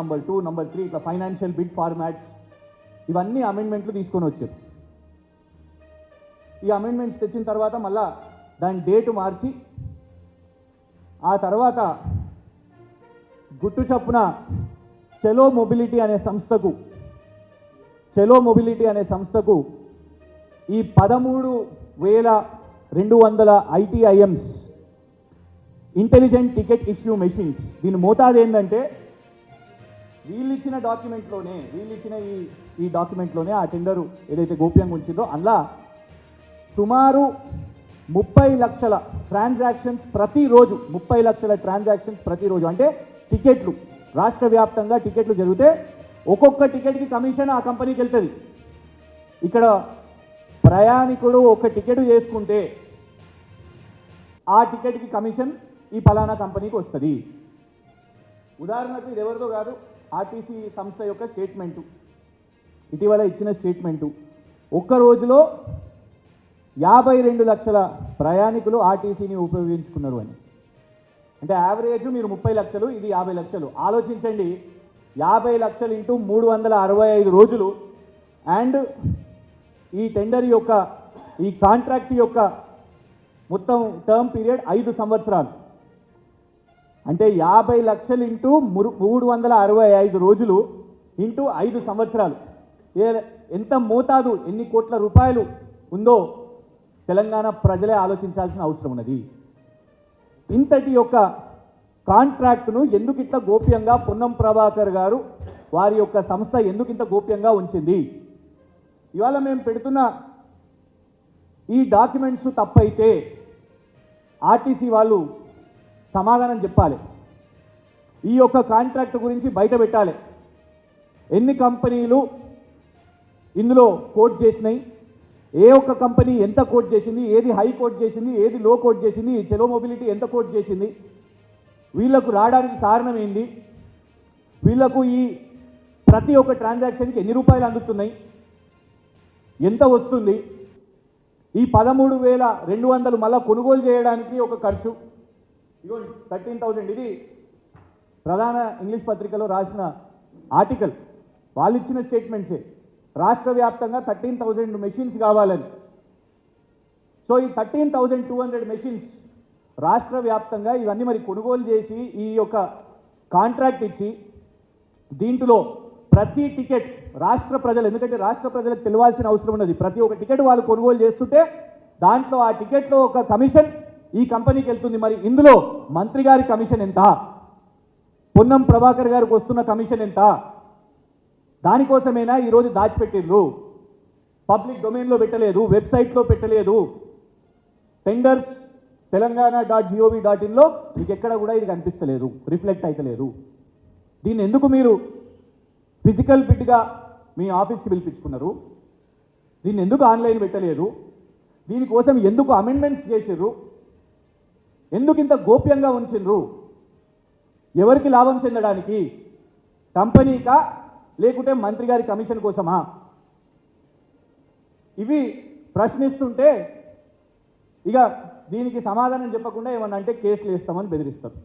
Number two number three ఇట్లా financial bid formats ఇవన్నీ అమెండ్మెంట్లు తీసుకొని వచ్చారు. ఈ అమెండ్మెంట్స్ తెచ్చిన తర్వాత మళ్ళా దాని డేటు మార్చి ఆ తర్వాత గుట్టు చప్పున చెలో మొబిలిటీ అనే సంస్థకు చెలో మొబిలిటీ అనే సంస్థకు ఈ పదమూడు వేల రెండు వందల ITIMs intelligent ticket issue machines దీని మోతాదు ఏంటంటే వీళ్ళు ఇచ్చిన డాక్యుమెంట్లోనే వీళ్ళు ఇచ్చిన ఈ ఈ డాక్యుమెంట్లోనే ఆ టెండరు ఏదైతే గోప్యంగా ఉంచిందో అందులో సుమారు ముప్పై లక్షల ట్రాన్సాక్షన్స్ ప్రతిరోజు ముప్పై లక్షల ట్రాన్సాక్షన్స్ ప్రతిరోజు. అంటే టికెట్లు రాష్ట్ర వ్యాప్తంగా టికెట్లు జరిగితే ఒక్కొక్క టికెట్కి కమిషన్ ఆ కంపెనీకి వెళ్తుంది. ఇక్కడ ప్రయాణికుడు ఒక టికెట్ చేసుకుంటే ఆ టికెట్కి కమిషన్ ఈ ఫలానా కంపెనీకి వస్తుంది. ఉదాహరణకు ఇది ఎవరిదో కాదు ఆర్టీసీ సంస్థ యొక్క స్టేట్మెంటు. ఇటీవల ఇచ్చిన స్టేట్మెంటు. ఒక్క రోజులో యాభై రెండు లక్షల ప్రయాణికులు ఆర్టీసీని ఉపయోగించుకున్నారు అని. అంటే యావరేజ్ మీరు ముప్పై లక్షలు ఇది యాభై లక్షలు. ఆలోచించండి. యాభై లక్షలు ఇంటూ మూడు వందల అరవై ఐదు రోజులు. అండ్ ఈ టెండర్ యొక్క ఈ కాంట్రాక్ట్ యొక్క మొత్తం టర్మ్ పీరియడ్ ఐదు సంవత్సరాలు. అంటే యాభై లక్షలు ఇంటూ మూడు వందల అరవై ఐదు రోజులు ఇంటూ ఐదు సంవత్సరాలు. ఏ- ఎంత మోతాదు ఎన్ని కోట్ల రూపాయలు ఉందో తెలంగాణ ప్రజలే ఆలోచించాల్సిన అవసరం ఉన్నది. ఇంతటి యొక్క కాంట్రాక్ట్ను ఎందుకు ఇంత గోప్యంగా పొన్నం ప్రభాకర్ గారు వారి యొక్క సంస్థ ఎందుకు ఇంత గోప్యంగా ఉంచింది? ఇవాళ మేము పెడుతున్న ఈ డాక్యుమెంట్స్ తప్పైతే ఆర్టీసీ వాళ్ళు సమాధానం చెప్పాలి. ఈ యొక్క కాంట్రాక్ట్ గురించి బయట పెట్టాలి. ఎన్ని కంపెనీలు ఇందులో కోట్ చేసినాయి? ఏ ఒక్క కంపెనీ ఎంత కోట్ చేసింది? ఏది హై కోట్ చేసింది? ఏది లో కోట్ చేసింది? ఈ చెలో మొబిలిటీ ఎంత కోట్ చేసింది? వీళ్ళకు రావడానికి కారణం ఏంటి వీళ్ళకు ఈ ప్రతి ఒక్క ట్రాన్సాక్షన్కి ఎన్ని రూపాయలు అందుతున్నాయి? ఎంత వస్తుంది? ఈ పదమూడు వేల రెండు వందలు మళ్ళా కొనుగోలు చేయడానికి ఒక ఖర్చు. ఇదిగోండి థర్టీన్ థౌజండ్ ఇది ప్రధాన ఇంగ్లీష్ పత్రికలో రాసిన ఆర్టికల్. వాళ్ళు ఇచ్చిన స్టేట్మెంట్సే. రాష్ట్ర వ్యాప్తంగా థర్టీన్ థౌజండ్ మెషిన్స్ కావాలని. సో ఈ thirteen thousand two hundred machines రాష్ట్ర వ్యాప్తంగా ఇవన్నీ మరి కొనుగోలు చేసి ఈ యొక్క కాంట్రాక్ట్ ఇచ్చి దీంట్లో ప్రతి టికెట్ రాష్ట్ర ప్రజలు ఎందుకంటే రాష్ట్ర ప్రజలకు తెలియాల్సిన అవసరం ఉన్నది. ప్రతి ఒక్క టికెట్ వాళ్ళు కొనుగోలు చేస్తుంటే దాంట్లో ఆ టికెట్లో ఒక కమిషన్ ఈ కంపెనీకి వెళ్తుంది. మరి ఇందులో మంత్రి గారి కమిషన్ ఎంత? పొన్నం ప్రభాకర్ గారికి వస్తున్న కమిషన్ ఎంత? దానికోసమేనా ఈరోజు దాచిపెట్టిండ్రు? పబ్లిక్ డొమైన్లో పెట్టలేదు వెబ్సైట్లో పెట్టలేదు. Tenders Telangana dot GOV dot ఇన్లో మీకు ఎక్కడ కూడా ఇది కనిపిస్తలేదు రిఫ్లెక్ట్ అవుతలేదు దీన్ని ఎందుకు మీరు ఫిజికల్ ఫిట్గా మీ ఆఫీస్కి పిలిపించుకున్నారు? దీన్ని ఎందుకు ఆన్లైన్ పెట్టలేదు? దీనికోసం ఎందుకు అమెండ్మెంట్స్ చేసిర్రు? ఎందుకు ఇంత గోప్యంగా ఉంచిండ్రు? ఎవరికి లాభం చెందడానికి? కంపెనీకా? లేకుంటే మంత్రి గారి కమిషన్ కోసమా? ఇవి ప్రశ్నిస్తుంటే ఇక దీనికి సమాధానం చెప్పకుండా ఏమన్నా అంటే కేసులు వేస్తామని బెదిరిస్తారు.